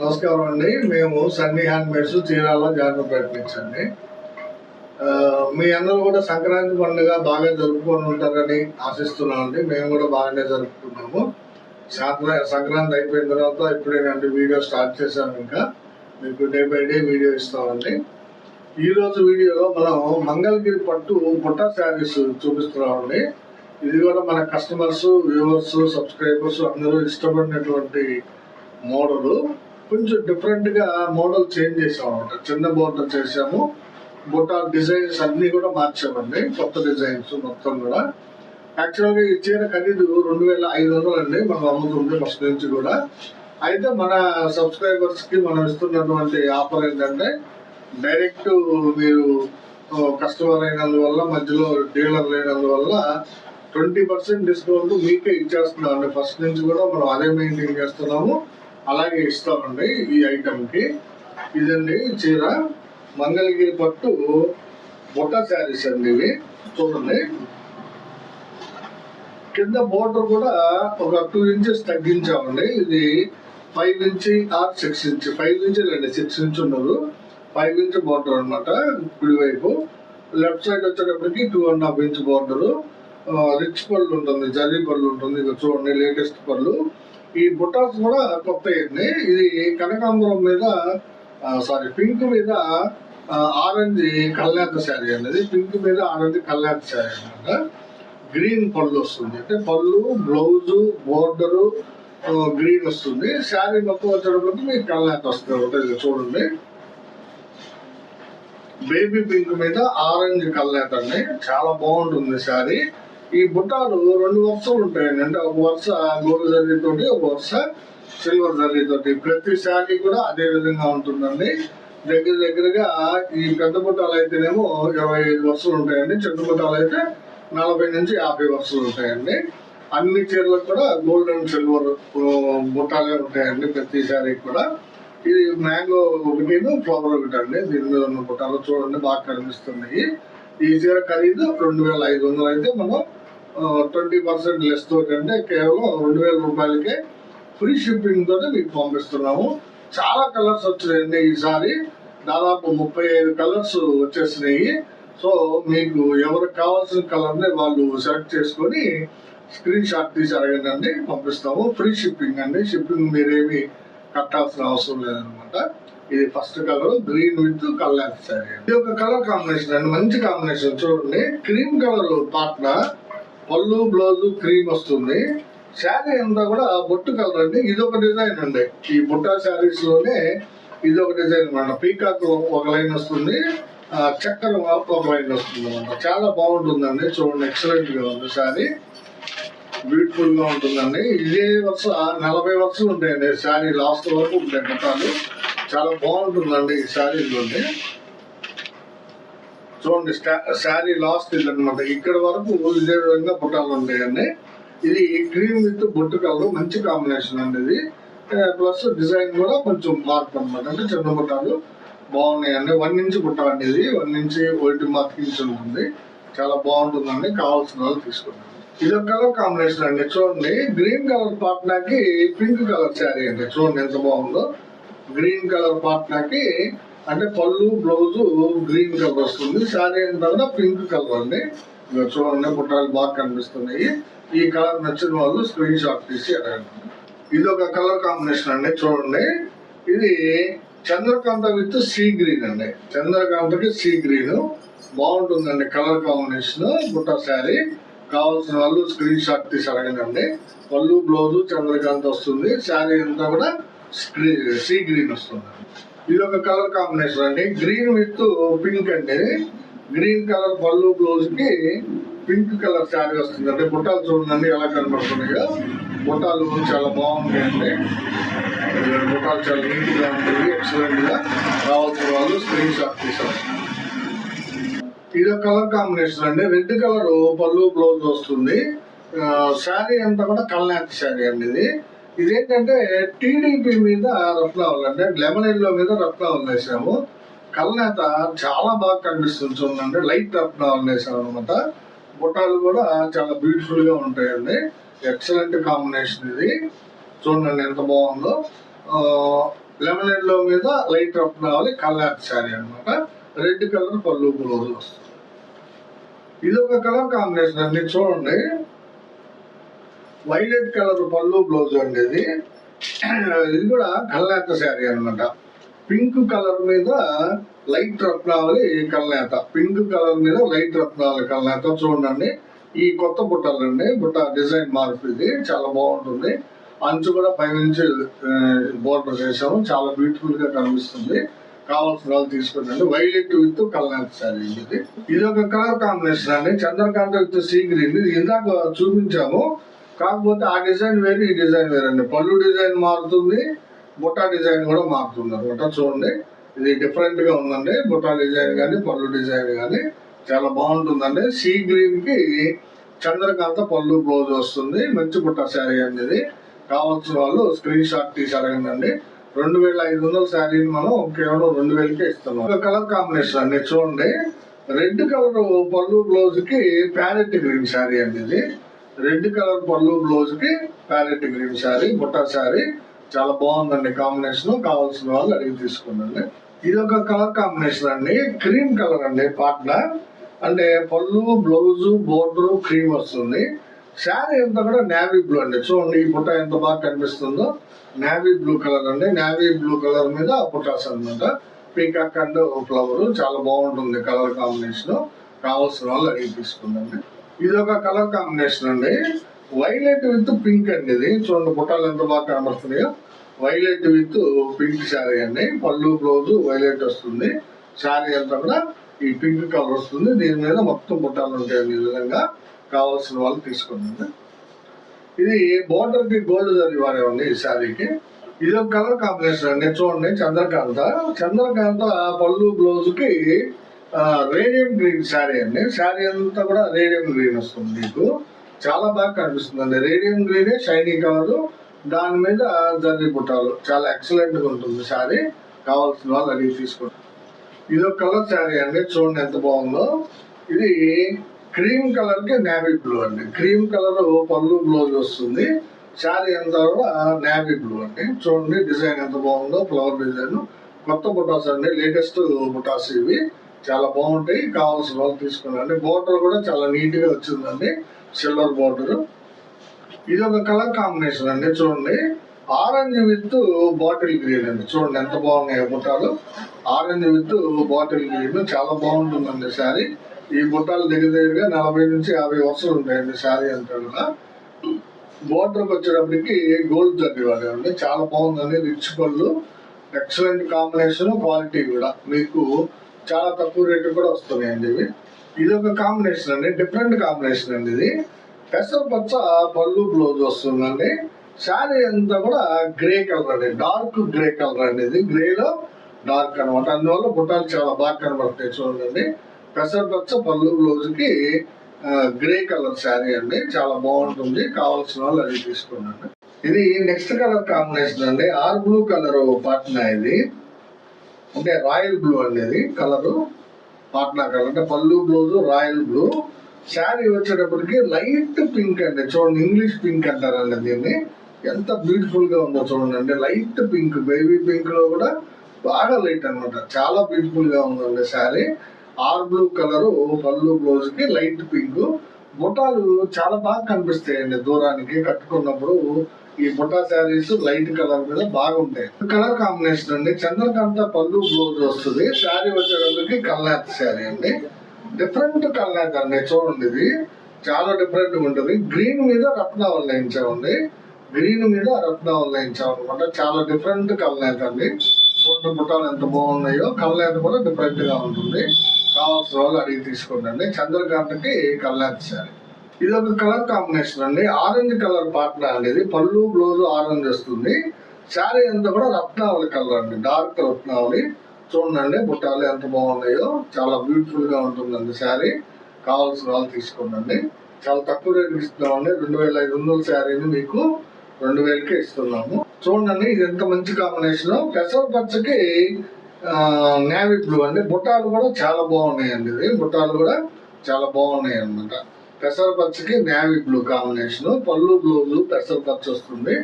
నమస్కారం అండి. మేము సన్నీ హ్యాండ్మేడ్స్ చీరాల జాగ్రత్త ప్రయత్నించండి. మీ అందరూ కూడా సంక్రాంతి పండుగ బాగా జరుపుకొని ఉంటారని ఆశిస్తున్నాం అండి. మేము కూడా బాగానే జరుపుకున్నాము సంక్రాంతి అయిపోయిన తర్వాత ఇప్పుడేనండి వీడియో స్టార్ట్ చేశాము ఇంకా. మీకు డే బై డే వీడియో ఇస్తామండి ఈరోజు వీడియోలో మనం మంగళగిరి పట్టు బుట్ట శారీస్ చూపిస్తున్నామండి ఇది కూడా మన కస్టమర్స్ వ్యూవర్స్ సబ్స్క్రైబర్స్ అందరూ ఇష్టపడినటువంటి మోడలు. కొంచెం డిఫరెంట్గా మోడల్ చేంజ్ చేసాం అనమాట చిన్న బోర్డర్ చేసాము బుట్ట డిజైన్స్ అన్ని కూడా మార్చామండి. కొత్త డిజైన్స్ మొత్తం కూడా. యాక్చువల్గా ఈ చీర ఖరీదు రెండు వేల ఐదు వందలు అండి మనం అమ్ముతుంది ఫస్ట్ నుంచి కూడా. అయితే మన సబ్స్క్రైబర్స్కి మనం ఇస్తున్నటువంటి ఆఫర్ ఏంటంటే డైరెక్ట్ మీరు కస్టమర్ అయినందువల్ల మధ్యలో డీలర్ లేనందువల్ల ట్వంటీ పర్సెంట్ డిస్కౌంట్ మీకే ఇచ్చేస్తున్నాం అండి ఫస్ట్ నుంచి కూడా మనం అదే మెయింటైన్ చేస్తున్నాము. అలాగే ఇస్తామండి ఈ ఐటమ్కి ఇదండి చీర. మంగళగిరి పట్టు బుట్ట శారీస్ అండి ఇవి. చూడండి. కింద బోర్డర్ కూడా ఒక టూ ఇంచెస్ తగ్గించామండి. ఇది five inch or six inch. Five inch six inch ఉండదు ఫైవ్ ఇంచ్ బోర్డర్ అనమాట కుడివైపు లెఫ్ట్ సైడ్ వచ్చేటప్పటికి two and half inch border. Rich పళ్ళు ఉంటుంది జరీ పళ్ళు ఉంటుంది. చూడండి లేటెస్ట్ పళ్ళు. ఈ బుటాస్ కూడా కొత్త అయింది. ఇది కనకాంబరం మీద సారీ పింక్ మీద ఆరెంజ్ కళ్యాణ శారీ అనేది పింక్ మీద ఆరెంజ్ కళ్యాణ శారీ అన్నమాట. గ్రీన్ పళ్ళు వస్తుంది. అంటే పళ్ళు బ్లౌజు బోర్డరు గ్రీన్ వస్తుంది. శారీ మొత్తం వచ్చేటప్పటికి మీకు కల్యాణ వస్తుంది. ఇది చూడండి. బేబీ పింక్ మీద ఆరెంజ్ కల్యాణ అండి. చాలా బాగుంటుంది శారీ. ఈ బుట్టాలు రెండు వరుసలు ఉంటాయండి. అంటే ఒక వరుస గోల్డ్ జరీ తోటి ఒక వరుస సిల్వర్ జరీ తోటి. ప్రతి శారీ కూడా అదే విధంగా ఉంటుందండి. దగ్గర దగ్గరగా ఈ పెద్ద బుట్టాలు అయితేనేమో ఇరవై ఐదు వరుసలు ఉంటాయండి. చిన్న బుట్టాలు అయితే నలభై నుంచి యాభై వరుసలు ఉంటాయండి. అన్ని చీరలకు కూడా గోల్డ్ అండ్ సిల్వర్ బుట్టాలే ఉంటాయండి ప్రతి శారీ కూడా. ఇది మ్యాంగో ఒకటి ఫ్లవర్ ఒకటి అండి దీని మీద ఉన్న బుట్టాలు చూడండి బాగా కనిపిస్తున్నాయి. ఈ చీర ఖరీదు రెండు వేల ఐదు వందలు అయితే మనం ట్వంటీ పర్సెంట్ లెస్ తోటి అంటే కేవలం రెండు వేల రూపాయలకే ఫ్రీ షిప్పింగ్ తోటి మీకు పంపిస్తున్నాము. చాలా కలర్స్ వచ్చినాయండి ఈసారి. దాదాపు ముప్పై ఐదు కలర్స్ వచ్చేసినాయి. సో మీకు ఎవరికి కావాల్సిన కలర్ని వాళ్ళు సెలెక్ట్ చేసుకొని స్క్రీన్ షాట్ తీసి అడగండి పంపిస్తాము. ఫ్రీ షిప్పింగ్ అండి. షిప్పింగ్ మీరేమి కట్టాల్సిన అవసరం లేదనమాట ఇది first colour green with colour sorry ఇది ఒక కలర్ కాంబినేషన్ అండి. మంచి కాంబినేషన్ చూడండి. క్రీమ్ కలర్ పాట్న పళ్ళు బ్లౌజ్ క్రీమ్ వస్తుంది. శారీ అంతా కూడా బొట్టు కలర్ అండి. ఇది ఒక డిజైన్ అండి. ఈ బుట్టా శారీస్లోనే ఇది ఒక డిజైన్ అన్నమాట. పీకాక్ ఒక లైన్ వస్తుంది. చక్కెర ఒక లైన్ వస్తుంది అనమాట చాలా బాగుంటుందండి. చూడండి ఎక్సలెంట్గా ఉంది శారీ. బ్యూటిఫుల్గా ఉంటుందండి. ఇదే వరుస నలభై వరుసలు ఉంటాయండి. శారీ లాస్ట్ వరకు ఉంటాయి బుట్టాలు చాలా బాగుంటుందండి ఈ శారీలోనే. చూడండి శారీ లాస్ట్ ఇది అనమాట ఇక్కడ వరకు ఇదే విధంగా బుట్టాలు ఉంటాయండి ఇది క్రీమ్ విత్ బొట్టు కలర్ మంచి కాంబినేషన్ అండి ఇది. ప్లస్ డిజైన్ కూడా కొంచెం మార్క్ అనమాట అంటే చిన్న బుట్టాలు బాగున్నాయండి. వన్ ఇంచ్ బుట్ట అండి ఇది. వన్ ఇంచ్ ఒకటి మార్క్ ఉంటుంది చాలా బాగుంటుందండి. కావాల్సిన వాళ్ళు తీసుకుంటాం ఇది ఒక కలర్ కాంబినేషన్ అండి. చూడండి గ్రీన్ కలర్ పాట్నాకి పింక్ కలర్ శారీ అండి. చూడండి ఎంత బాగుందో. గ్రీన్ కలర్ పాట్నాకి అంటే పళ్ళు బ్లౌజ్ గ్రీన్ కలర్ వస్తుంది. శారీ అంతా కూడా పింక్ కలర్ అండి. చూడండి పుట్టాలు బాగా కనిపిస్తున్నాయి. ఈ కలర్ నచ్చిన వాళ్ళు స్క్రీన్ షాట్ తీసి అడగండి. ఇది ఒక కలర్ కాంబినేషన్ అండి చూడండి. ఇది చంద్రకాంత విత్ సీ గ్రీన్ అండి. చంద్రకాంతకి సీ గ్రీన్. బాగుంటుందండి కలర్ కాంబినేషన్ బుట్ట శారీ. కావాల్సిన వాళ్ళు స్క్రీన్ షాట్ తీసి అడగండి. పళ్ళు బ్లౌజ్ చంద్రకాంత్ వస్తుంది. శారీ అంతా కూడా స్క్రీన్ సీ గ్రీన్ వస్తుంది. ఇది ఒక కలర్ కాంబినేషన్ అండి. గ్రీన్ విత్ పింక్ అండి. గ్రీన్ కలర్ పళ్ళు బ్లౌజ్కి పింక్ కలర్ శారీ వస్తుంది. అంటే బుట్టాలు చూడండి ఎలా కనబడుతున్నాయో బుట్టాలు చాలా బాగుంటాయండి. బుట్టాలు చాలా నీట్గా ఉంటుంది ఎక్సలెంట్గా కావాల్సిన వాళ్ళు స్క్రీన్ షాట్ తీసారు. ఇది ఒక కలర్ కాంబినేషన్ అండి. రెడ్ కలర్ పళ్ళు బ్లౌజ్ వస్తుంది. శారీ అంతా కూడా కల్నాథ్ శారీ అండి ఇది. ఇదేంటంటే టీడీపీ మీద రత్నావళి అంటే లెమన్ ఎల్లో మీద రత్నావళి వేసాము కల్నేత చాలా బాగా కనిపిస్తుంది చూడండి. లైట్ రత్నావళి వేసాము అనమాట బుట్టాలు కూడా చాలా బ్యూటిఫుల్గా ఉంటాయండి. ఎక్సలెంట్ కాంబినేషన్ ఇది. చూడండి ఎంత బాగుందో. లెమనెడ్లో మీద లైట్ రఫ్ రావాలి కల్నేత శారీ అన్నమాట. రెడ్ కలర్ పళ్ళు బ్లౌజ్ వస్తుంది. ఇది ఒక కలర్ కాంబినేషన్ అండి. చూడండి. వైలెట్ కలర్ పళ్ళు బ్లౌజ్ అండి ఇది ఇది కూడా కల్నేత శారీ అన్నమాట. పింక్ కలర్ మీద లైట్ రత్నావళి కల్నేత. పింక్ కలర్ మీద లైట్ రత్నావళి కల్నేత. చూడండి ఈ కొత్త బుట్టలండి. బుట్ట డిజైన్ మార్పు ఇది. చాలా బాగుంటుంది. అంచు కూడా పైనుంచి బోర్డర్ చేసాము చాలా బ్యూటిఫుల్గా కనిపిస్తుంది. కావాల్సిన వాళ్ళు తీసుకున్నాండి వైలెట్ విత్ కల్నేత శారీ ఇది. ఇది ఒక కలర్ కాంబినేషన్ అండి. Chandrakanta with sea green. ఇందాక చూపించాము. కాకపోతే ఆ డిజైన్ వేరు ఈ డిజైన్ వేరు అండి పళ్ళు డిజైన్ మారుతుంది బుట్టా డిజైన్ కూడా మారుతుంది అనమాట చూడండి ఇది డిఫరెంట్గా ఉందండి. బుట్టా డిజైన్ కానీ పళ్ళు డిజైన్ కానీ చాలా బాగుంటుందండి. సీ గ్రీన్కి చంద్రకాంత పళ్ళు బ్లౌజ్ వస్తుంది. మంచి బుట్ట శారీ అనేది. కావాల్సిన వాళ్ళు స్క్రీన్ షాట్ తీసి అడగండి రెండు వేల ఐదు వందల శారీని మనం కేవలం రెండు వేలకే ఇస్తున్నాం. ఒక కలర్ కాంబినేషన్ అండి చూడండి. రెడ్ కలర్ పళ్ళు బ్లౌజ్కి ప్యారెట్ గ్రీన్ శారీ అండి ఇది. రెడ్ కలర్ పళ్ళు బ్లౌజ్కి ప్యారెట్ గ్రీన్ శారీ బుట్ట శారీ. చాలా బాగుందండి కాంబినేషన్. కావాల్సిన వాళ్ళు అడిగి తీసుకుందండి ఇది ఒక కలర్ కాంబినేషన్ అండి. క్రీమ్ కలర్ అండి పార్ట్నర్ అంటే పళ్ళు బ్లౌజ్ బోర్డర్ క్రీమ్ వస్తుంది. శారీ అంతా కూడా నేవీ బ్లూ అండి. చూడండి ఈ బుట్ట ఎంత బాగా కనిపిస్తుందో. నేవీ బ్లూ కలర్ అండి. నేవీ బ్లూ కలర్ మీద బుట్టాస్ అనమాట పీకాక్ అండ్ ఫ్లవర్. చాలా బాగుంటుంది కలర్ కాంబినేషన్. కావాల్సిన వాళ్ళు అడిగి తీసుకుందండి ఇది ఒక కలర్ కాంబినేషన్ అండి. వైలెట్ విత్ పింక్ అండి ఇది. చూడండి బుట్టాలు ఎంత బాగా కనబడుతున్నాయో. వైలెట్ విత్ పింక్ శారీ అండి. పళ్ళు బ్లౌజ్ వైలెట్ వస్తుంది. శారీ అంతా కూడా ఈ పింక్ కలర్ వస్తుంది. దీని మీద మొత్తం బుట్టాలు ఉంటాయండి ఈ విధంగా. కావాల్సిన వాళ్ళు తీసుకోండి ఇది బోర్డర్కి గోల్డ్ జరీ వాడేవండి ఈ శారీకి. ఇది ఒక కలర్ కాంబినేషన్ అండి. చూడండి చంద్రకాంత. చంద్రకాంత పళ్ళు బ్లౌజ్కి రేడియం గ్రీన్ శారీ అండి. శారీ అంతా కూడా రేడియం గ్రీన్ వస్తుంది మీకు. చాలా బాగా కనిపిస్తుంది అండి రేడియం గ్రీనే షైనీ కలర్. దాని మీద జర్నీ బుట్టాలు చాలా ఎక్సలెంట్గా ఉంటుంది శారీ. కావాల్సిన వాళ్ళు అడిగి తీసుకోండి. ఇది ఒక కలర్ శారీ అండి. చూడండి ఎంత బాగుందో. ఇది క్రీమ్ కలర్కి నేవీ బ్లూ అండి. క్రీమ్ కలర్ పళ్ళు బ్లౌజ్ వస్తుంది. శారీ అంతా కూడా నేవీ బ్లూ అండి. చూడండి డిజైన్ ఎంత బాగుందో ఫ్లవర్ డిజైన్. కొత్త బుటాస్ అండి. లేటెస్ట్ బుటాస్ ఇవి. చాలా బాగుంటాయి. కావాల్సిన వాళ్ళు తీసుకోండి బోర్డర్ కూడా చాలా నీట్గా వచ్చిందండి. Silver border. ఇది ఒక కలర్ కాంబినేషన్ అండి. చూడండి. ఆరెంజ్ విత్ బాటిల్ గ్రీన్ అండి. చూడండి ఎంత బాగున్నాయి బుట్టాలు. Orange with bottle green. చాలా బాగుంటుందండి శారీ. ఈ బుట్టాలు దగ్గర దగ్గరగా నలభై నుంచి యాభై వర్షాలు ఉంటాయండి శారీ అంతా కూడా. బోర్డర్కి వచ్చేటప్పటికి గోల్డ్ దగ్గర వాడండి చాలా బాగుందండి. రిచ్ పళ్ళు. ఎక్సలెంట్ కాంబినేషన్ క్వాలిటీ కూడా. మీకు చాలా తక్కువ రేటు కూడా వస్తున్నాయండి ఇవి. ఇది ఒక కాంబినేషన్ అండి డిఫరెంట్ కాంబినేషన్ అండి ఇది. పెసర పచ్చ పళ్ళు బ్లౌజ్ వస్తుందండి. శారీ అంతా కూడా గ్రే కలర్ అండి డార్క్ గ్రే కలర్ అండి ఇది. గ్రేలో డార్క్ అనమాట అందువల్ల బుట్టాలు చాలా బాగా కనబడతాయి చూడండి. పెసర పచ్చ పళ్ళు బ్లౌజ్కి గ్రే కలర్ శారీ అండి. చాలా బాగుంటుంది. కావాల్సిన వాళ్ళు అది తీసుకున్నాను ఇది నెక్స్ట్ కలర్ కాంబినేషన్ అండి. ఆర్ బ్లూ కలర్ పాట్నా ఇది. అంటే రాయల్ బ్లూ అనేది కలరు పాట్నా కలర్. అంటే పళ్ళు బ్లౌజ్ రాయల్ బ్లూ. శారీ వచ్చేటప్పటికి లైట్ పింక్ అండి. చూడండి ఇంగ్లీష్ పింక్ అంటారండి దీన్ని. ఎంత బ్యూటిఫుల్గా ఉందో చూడండి. అంటే లైట్ పింక్ బేబీ పింక్లో కూడా బాగా లైట్ అన్నమాట. చాలా బ్యూటిఫుల్గా ఉందండి శారీ. ఆర్ బ్లూ కలరు పళ్ళు బ్లౌజ్కి లైట్ పింక్. బుటాలు చాలా బాగా కనిపిస్తాయండి దూరానికి. కట్టుకున్నప్పుడు ఈ బుట్టా శారీస్ లైట్ కలర్ మీద బాగుంటాయి. కలర్ కాంబినేషన్ అండి. చంద్రకాంత పళ్ళు బ్లౌజ్ వస్తుంది. శారీ వచ్చేటప్పటికి కల్లాత్ శారీ అండి. డిఫరెంట్ కల్లాత్ అండి. చూడండి ఇది. చాలా డిఫరెంట్ ఉంటుంది. గ్రీన్ మీద రత్నావళి వేయించామండి. గ్రీన్ మీద రత్నావళి వేయించాం అనమాట చాలా డిఫరెంట్ కల్లాత్ అండి. చూడండి బుట్టాలు ఎంత బాగున్నాయో. కల్లాత్ కూడా డిఫరెంట్గా ఉంటుంది. కావాల్సిన వాళ్ళు అడిగి తీసుకోండి అండి. చంద్రకాంతకి కల్లాత్ శారీ. ఇది ఒక కలర్ కాంబినేషన్ అండి. ఆరెంజ్ కలర్ పార్ట్న అనేది పళ్ళు బ్లౌజ్ ఆరెంజ్ వస్తుంది. శారీ అంతా కూడా రత్నావళి కలర్ అండి. డార్క్ రత్నావళి. చూడండి బుట్టాలు ఎంత బాగున్నాయో. చాలా బ్యూటిఫుల్గా ఉంటుందండి శారీ. కావాల్సిన వాళ్ళు తీసుకోండి. చాలా తక్కువ రేట్ ఇస్తున్నామండి. రెండు వేల ఐదు వందల శారీని మీకు రెండు వేలకే ఇస్తున్నాము. చూడండి ఇది ఎంత మంచి కాంబినేషన్. పెసర పచ్చకి నేవీ బ్లూ అండి. బుట్టాలు కూడా చాలా బాగున్నాయండి ఇది బుట్టాలు కూడా చాలా బాగున్నాయి అన్నమాట పెసర పచ్చకి నావీ బ్లూ కాంబినేషన్. పళ్ళు బ్లూ పెసర పచ్చ వస్తుంది.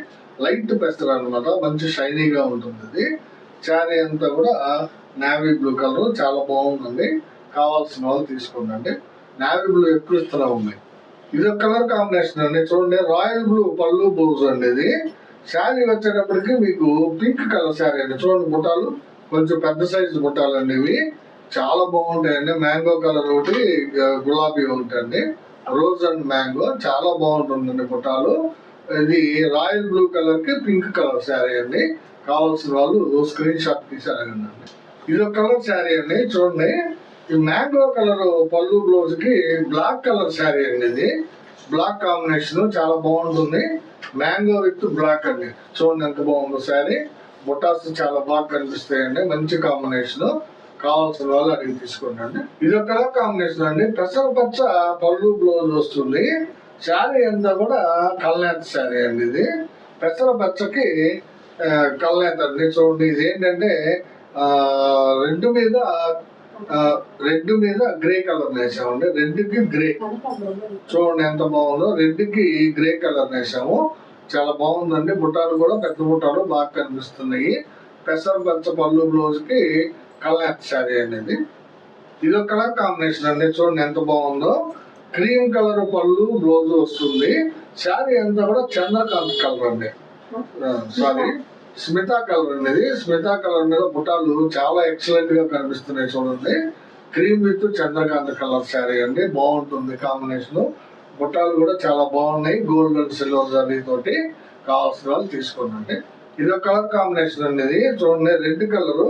లైట్ పెసర అన్నమాట. మంచి షైనీగా ఉంటుంది ఇది. శారీ అంతా కూడా నావీ బ్లూ కలర్. చాలా బాగుందండి. కావాల్సిన వాళ్ళు తీసుకోండి నావీ బ్లూ ఎక్కువ ఇస్తూనే ఉన్నాయి ఇది ఒక కలర్ కాంబినేషన్ అండి. చూడండి రాయల్ బ్లూ పళ్ళు బ్లౌజ్ అండి ఇది. శారీ వచ్చేటప్పటికి మీకు పింక్ కలర్ శారీ అండి. చూడండి బుట్టాలు కొంచెం పెద్ద సైజు బుట్టాలు అండి ఇవి. చాలా బాగుంటాయండి. మ్యాంగో కలర్ ఒకటి గులాబీ ఒకటి అండి రోజ్ అండ్ మ్యాంగో చాలా బాగుంటుందండి బుట్టాలు ఇది రాయల్ బ్లూ కలర్కి పింక్ కలర్ శారీ అండి. కావాల్సిన వాళ్ళు స్క్రీన్ షాట్ తీసారండి ఇది ఒక కలర్ శారీ అండి చూడండి. ఈ మ్యాంగో కలర్ పళ్ళు బ్లౌజ్కి బ్లాక్ కలర్ శారీ అండి ఇది. బ్లాక్ కాంబినేషన్ చాలా బాగుంటుంది. మ్యాంగో విత్ బ్లాక్ అండి. చూడండి ఎంత బాగుందో శారీ. బొటాస్ చాలా బాగా కనిపిస్తాయండి. మంచి కాంబినేషన్. కావాల్సిన వాళ్ళు అడిగి తీసుకుంటాను అండి ఇది ఒక కలర్ కాంబినేషన్ అండి. పెసర పచ్చ పళ్ళు బ్లౌజ్ వస్తుంది. శారీ అంతా కూడా కల్నేత శారీ అండి ఇది. పెసర పచ్చకి కల్నేత అండి. చూడండి ఇది ఏంటంటే రెండు మీద రెడ్ మీద గ్రే కలర్ వేసామండి రెడ్కి గ్రే చూడండి ఎంత బాగుందో. రెడ్కి గ్రే కలర్ వేసాము చాలా బాగుందండి. బుట్టాలు కూడా పెద్ద బుట్టాలు బాగా కనిపిస్తున్నాయి. పెసర పచ్చ పళ్ళు బ్లౌజ్కి కలర్ శారీ అండి ఇది ఒక కలర్ కాంబినేషన్ అండి. చూడండి ఎంత బాగుందో. క్రీమ్ కలర్ పళ్ళు బ్లౌజ్ వస్తుంది. శారీ అంతా కూడా చంద్రకాంత్ కలర్ అండి. సారీ. స్మితా కలర్ అనేది. స్మితా కలర్ మీద బుటాలు చాలా ఎక్సలెంట్గా కనిపిస్తున్నాయి చూడండి. Cream with Chandrakant colour sari అండి. బాగుంటుంది కాంబినేషన్ బుట్టాలు కూడా చాలా బాగున్నాయి. గోల్డ్ అండ్ సిల్వర్ జరీ తోటి కావాల్సిన వాళ్ళు తీసుకోండి. ఇది ఒక కలర్ కాంబినేషన్ అండి ఇది చూడండి రెడ్ కలర్.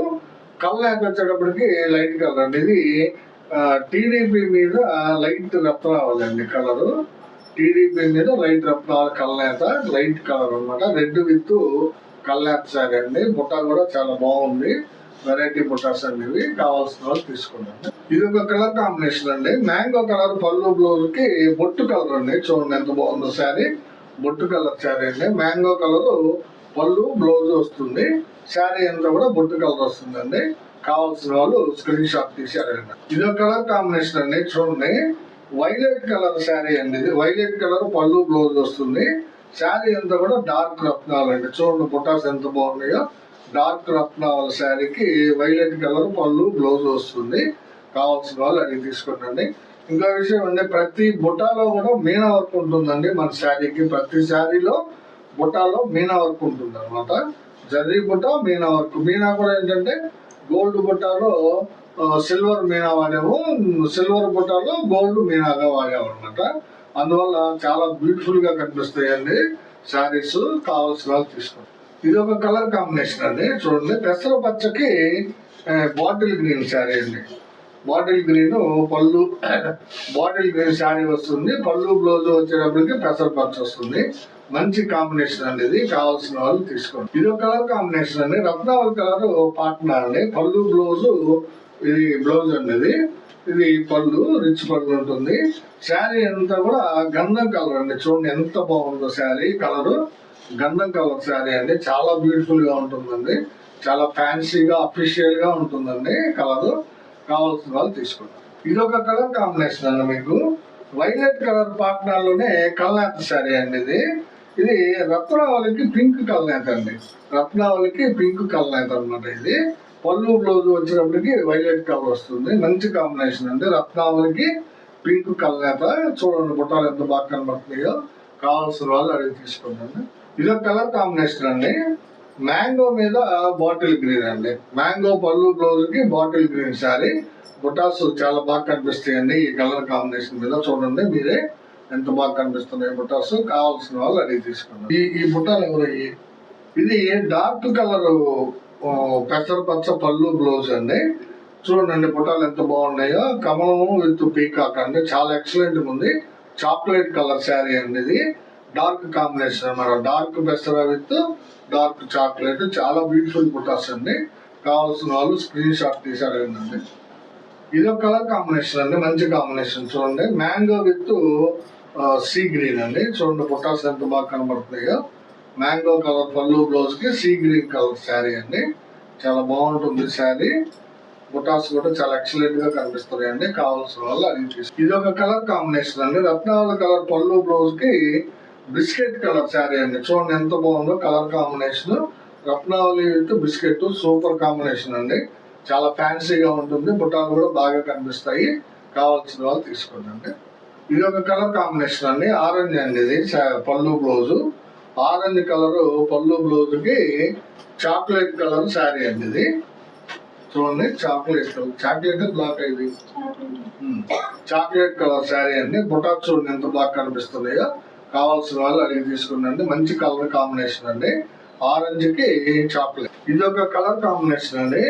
కలర్ వచ్చేటప్పటికి లైట్ కలర్ అండి ఇది టీడీపీ మీద లైట్ రెప్ రావాలండి కలరు. టీడీపీ మీద లైట్ రత్నాల కల్నేత లైట్ కలర్ అన్నమాట. రెడ్ విత్ కల్నేత శారీ అండి. బుట్ట కూడా చాలా బాగుంది. వెరైటీ బుట్టాస్ అండి ఇవి కావాల్సిన వాళ్ళు తీసుకోండి ఇది ఒక కలర్ కాంబినేషన్ అండి. మ్యాంగో కలర్ పళ్ళు బ్లౌజ్కి బొట్టు కలర్ అండి. చూడండి ఎంత బాగుందో శారీ. బొట్టు కలర్ శారీ అండి. మ్యాంగో కలర్ పళ్ళు బ్లౌజ్ వస్తుంది. శారీ అంతా కూడా బొట్టు కలర్ వస్తుందండి. కావాల్సిన వాళ్ళు స్క్రీన్ షాట్ తీసారండి ఇది ఒక కలర్ కాంబినేషన్ అండి. చూడండి. వైలెట్ కలర్ శారీ అండి ఇది. వైలెట్ కలర్ పళ్ళు బ్లౌజ్ వస్తుంది. శారీ అంతా కూడా డార్క్ రత్నాలు అండి. చూడండి బుటాస్ ఎంత బాగున్నాయో. డార్క్ రత్నాల శారీకి వైలెట్ కలర్ పళ్ళు బ్లౌజ్ వస్తుంది. కావాల్సిన వాళ్ళు అడిగి తీసుకోండి. ఇంకా విషయం అండి. ప్రతి బుటాలో కూడా మీనా వర్క్ ఉంటుందండి మన శారీకి. ప్రతి శారీలో బుటాలో మీనా వర్క్ ఉంటుంది అనమాట జరీ బుట్ట మీనా వర్క్. మీనా కూడా ఏంటంటే గోల్డ్ బుట్టలో సిల్వర్ మీనా వాడాము. సిల్వర్ బుట్టాలో గోల్డ్ మీనాగా వాడాము అనమాట అందువల్ల చాలా బ్యూటిఫుల్గా కనిపిస్తాయండి శారీస్ కావాల్సిన వాళ్ళు తీసుకోండి. ఇది ఒక కలర్ కాంబినేషన్ అండి. చూడండి. పెసర పచ్చకి బాటిల్ గ్రీన్ శారీ అండి. బాటిల్ గ్రీన్ పళ్ళు బాటిల్ గ్రీన్ శారీ వస్తుంది. పళ్ళు బ్లౌజ్ వచ్చేటప్పటికి పెసర పచ్చ వస్తుంది. మంచి కాంబినేషన్ అండి ఇది కావాల్సిన వాళ్ళు తీసుకోండి. ఇది ఒక కలర్ కాంబినేషన్ అండి. రత్నావళి కలర్ పార్ట్నర్ అండి. పళ్ళు బ్లౌజ్ ఇది బ్లౌజ్ అండి ఇది ఇది పళ్ళు రిచ్ పళ్ళు ఉంటుంది. శారీ అంతా కూడా గంధం కలర్ అండి. చూడండి ఎంత బాగుందో శారీ కలరు. గంధం కలర్ శారీ అండి. చాలా బ్యూటిఫుల్గా ఉంటుందండి. చాలా ఫ్యాన్సీగా అఫీషియల్గా ఉంటుందండి కలర్. కావాల్సిన వాళ్ళు తీసుకోండి ఇది ఒక కలర్ కాంబినేషన్ అండి మీకు. వైలెట్ కలర్ పార్ట్నర్లోనే కల్నాథ్ శారీ అండి ఇది ఇది రత్నావళికి పింక్ కల్నేత అండి. రత్నావళికి పింక్ కల్నేత అన్నమాట ఇది. పళ్ళు బ్లౌజ్ వచ్చినప్పటికి వైలెట్ కలర్ వస్తుంది. మంచి కాంబినేషన్ అండి. రత్నావళికి పింక్ కల్నేత. చూడండి బుట్టాలు ఎంత బాగా కనబడుతున్నాయో. కావాల్సిన వాళ్ళు అడిగి తీసుకోండి ఇది ఒక కలర్ కాంబినేషన్ అండి. మ్యాంగో మీద బాటిల్ గ్రీన్ అండి. మ్యాంగో పళ్ళు బ్లౌజ్కి బాటిల్ గ్రీన్ శారీ. బుటాస్ చాలా బాగా కనిపిస్తాయండి. ఈ కలర్ కాంబినేషన్ మీద చూడండి మీరే. ఎంత బాగా కనిపిస్తున్నాయి బుటాస్ కావాల్సిన వాళ్ళు అడిగి తీసుకున్నారు ఈ ఈ బుట్టాలు ఎవరయ్యి ఇది డార్క్ కలర్ పెసర పచ్చ పళ్ళు బ్లౌజ్ అండి. చూడండి బుటాలు ఎంత బాగున్నాయో. కమలము విత్ పీకాక్ అండి. చాలా ఎక్సలెంట్ ఉంది. చాక్లెట్ కలర్ శారీ అండి ఇది. డార్క్ కాంబినేషన్ మన డార్క్ పెసర విత్ డార్క్ చాక్లెట్. చాలా బ్యూటిఫుల్ బుటాస్ అండి. కావాల్సిన వాళ్ళు స్క్రీన్ షాట్ తీసారండి ఇది ఒక కలర్ కాంబినేషన్ అండి. మంచి కాంబినేషన్ చూడండి. మ్యాంగో విత్ సీ గ్రీన్ అండి. చూడండి బుటాస్ ఎంత బాగా కనబడుతున్నాయో. మ్యాంగో కలర్ పళ్ళు బ్లౌజ్కి సీ గ్రీన్ కలర్ శారీ అండి. చాలా బాగుంటుంది శారీ. బుటాస్ కూడా చాలా ఎక్సలెంట్గా కనిపిస్తున్నాయి అండి కావాల్సిన వాళ్ళు అది తీసు ఇది ఒక కలర్ కాంబినేషన్ అండి. రత్నాల కలర్ పళ్ళు బ్లౌజ్కి బిస్కెట్ కలర్ శారీ అండి చూడండి ఎంత బాగుందో colour combination. Ratnavali with biscuit super combination అండి. చాలా ఫ్యాన్సీగా ఉంటుంది. బుట్టాలు కూడా బాగా కనిపిస్తాయి. కావాల్సిన వాళ్ళు తీసుకోండి ఇది ఒక కలర్ కాంబినేషన్ అండి. ఆరెంజ్ అండి ఇది పళ్ళు బ్లౌజు. ఆరెంజ్ కలర్ పళ్ళు బ్లౌజ్కి చాక్లెట్ కలర్ శారీ అండి ఇది. చూడండి చాక్లెట్ చాక్లెట్ బ్లాక్ ఇది. చాక్లెట్. కలర్ శారీ అండి. బుటా చూడండి ఎంత బాగా కనిపిస్తున్నాయో. కావాల్సిన వాళ్ళు అడిగి తీసుకుందండి మంచి కలర్ కాంబినేషన్ అండి. ఆరెంజ్కి చాక్లెట్ ఇది ఒక కలర్ కాంబినేషన్ అండి.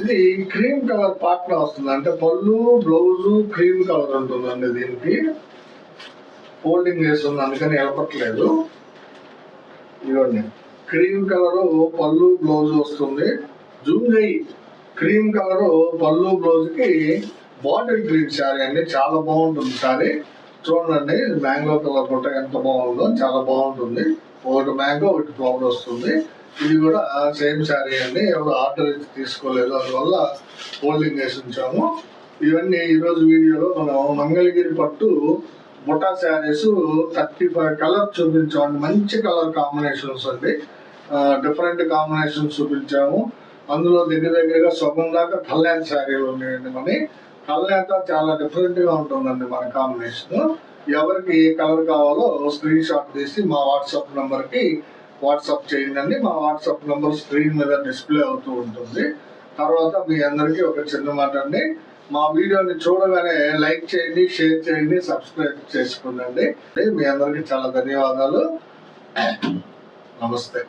ఇది క్రీమ్ కలర్ పార్ట్ వస్తుంది. అంటే పళ్ళు బ్లౌజ్ క్రీమ్ కలర్ ఉంటుందండి దీనికి. ఫోల్డింగ్ చేస్తుంది. అందుకని ఎలపట్లేదు ఇవ్వండి క్రీమ్ కలర్ పళ్ళు బ్లౌజ్ వస్తుంది. జూమ్ చేయి. క్రీమ్ కలర్ పళ్ళు బ్లౌజ్కి బాటిల్ గ్రీన్ శారీ అండి. చాలా బాగుంటుంది శారీ. చూడండి మ్యాంగో కలర్ కూడా ఎంత బాగుందో చాలా బాగుంటుంది. ఒకటి మ్యాంగో ఒకటి ఫ్లవర్ వస్తుంది. ఇది కూడా సేమ్ శారీ అండి. ఎవరు ఆర్డర్ ఇచ్చి తీసుకోలేదు. అందువల్ల హోల్డింగ్ వేసి ఉంచాము. ఇవన్నీ ఈరోజు వీడియోలో మనం మంగళగిరి పట్టు బుటా శారీస్ థర్టీ ఫైవ్ కలర్ చూపించామండి. మంచి కలర్ కాంబినేషన్స్ అండి. డిఫరెంట్ కాంబినేషన్స్ చూపించాము. అందులో దగ్గర దగ్గరగా సగం దాకా కళ్యాణ్ శారీలు ఉన్నాయండి మరి కళ్యాణ్ చాలా డిఫరెంట్గా ఉంటుందండి మన కాంబినేషన్ ఎవరికి ఏ కలర్ కావాలో స్క్రీన్ షాట్ తీసి మా వాట్సాప్ నంబర్కి వాట్సాప్ చేయండి. మా వాట్సాప్ నంబర్ స్క్రీన్ మీద డిస్ప్లే అవుతూ ఉంటుంది. తర్వాత మీ అందరికీ ఒక చిన్న మాట అండి. మా వీడియోని చూడగానే లైక్ చేయండి షేర్ చేయండి సబ్స్క్రైబ్ చేసుకోండి మీ అందరికీ చాలా ధన్యవాదాలు. నమస్తే.